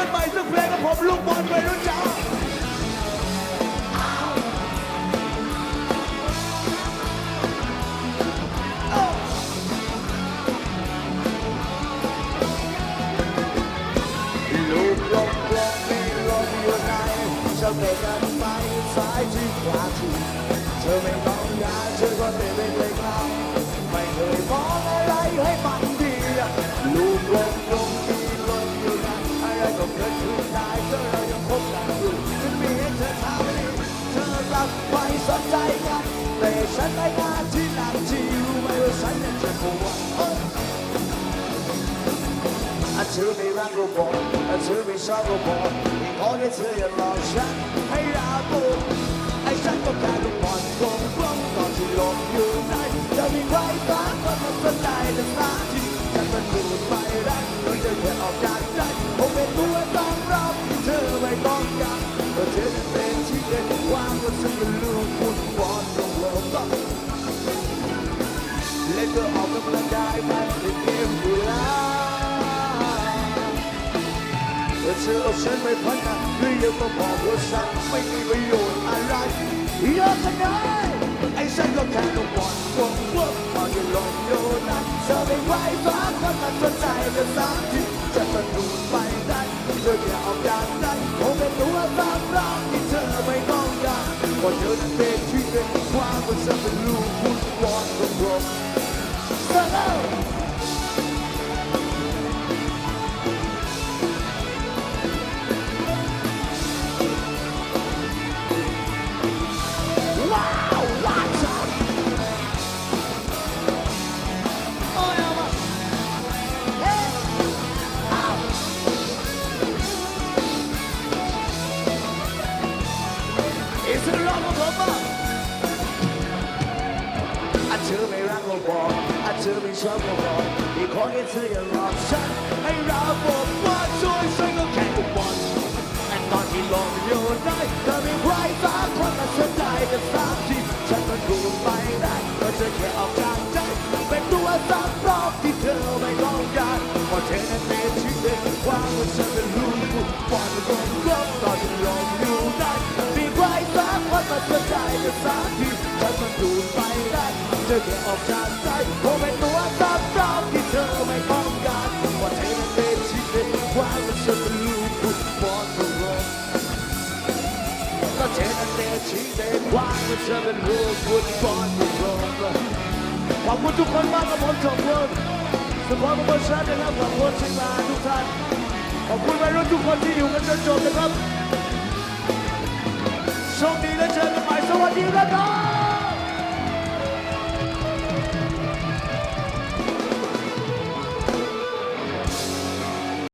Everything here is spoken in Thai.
กันใหม่สักเพลงกับผมลูกบอลไปรุ่นจ้าลูกลงลงไม่ลงอยู่ไหนจะเดินกันไปซ้ายที่ขวาที่เธอไม่ต้องการเธอก็เดินไป สนใจกันแต่ฉันได้งานที่หนักที่รู้ไหมว่าฉันยังจะปวดอาเธอไม่รักก็บอกอาเธอไม่ชอบก็บอกขอแค่เธออย่าหลอกฉันให้รักกู เธอเอาฉันไม่พันนะหรือยังมาบอกว่าฉันไม่มีประโยชน์อะไรยอะขนาดไอ้ฉันก็แค่ลูกบอลวงวงพอจะหล่นอยู่นั้นเธอไม่ไหวฟ้าคนมาสนใจกันสักทีจะสนุกไปได้เธออย่าเอาอย่างนั้นผมเป็นตัวสำรองที่เธอไม่ต้องการเพราะเธอนั้นเป็นที่เป็น บอกอาเธอไม่ชอบก็บอกที่ขอให้เธออย่าหลอกฉันให้เราบอกว่าช่วยฉันก็แค่กุบอลแต่ตอนที่ลงอยู่ได้เธอไม่ไหวสักคนมาสนใจกันสักทีฉันก็ดูไปได้ก็เธอแค่ออกจาใจเป็นตัวสำรองที่เธอไม่ต้องการพราะเธอนั้นเป็นที่เป็นความว่าฉันเป็นลูกฟุตบอลของลกตอนที่ลงอยู่ได้มีใครสักคนมาสนใจกันสักทีฉัน มันดูไปได้เธอแค่ออกจากใจผมเป็นตัวสำรองที่เธอไม่ต้องการว่าเธอนั้นเป็นชีวิตความว่าฉันเป็นลูกฟุตบอลของโลกก็เธอนั้นเป็นชีวิตความว่าฉันเป็นลูกฟุตบอลของโลกขอบคุณทุกคนมากครับผมขอบคุณสปอร์ตโปรโมชั่นนะครับขอบคุณที่มาทุกท่านขอบคุณวัยรุ่นทุกคนที่อยู่กันจนจบนะครับโชคดีและเจอกันใหม่สวัสดีนะครับ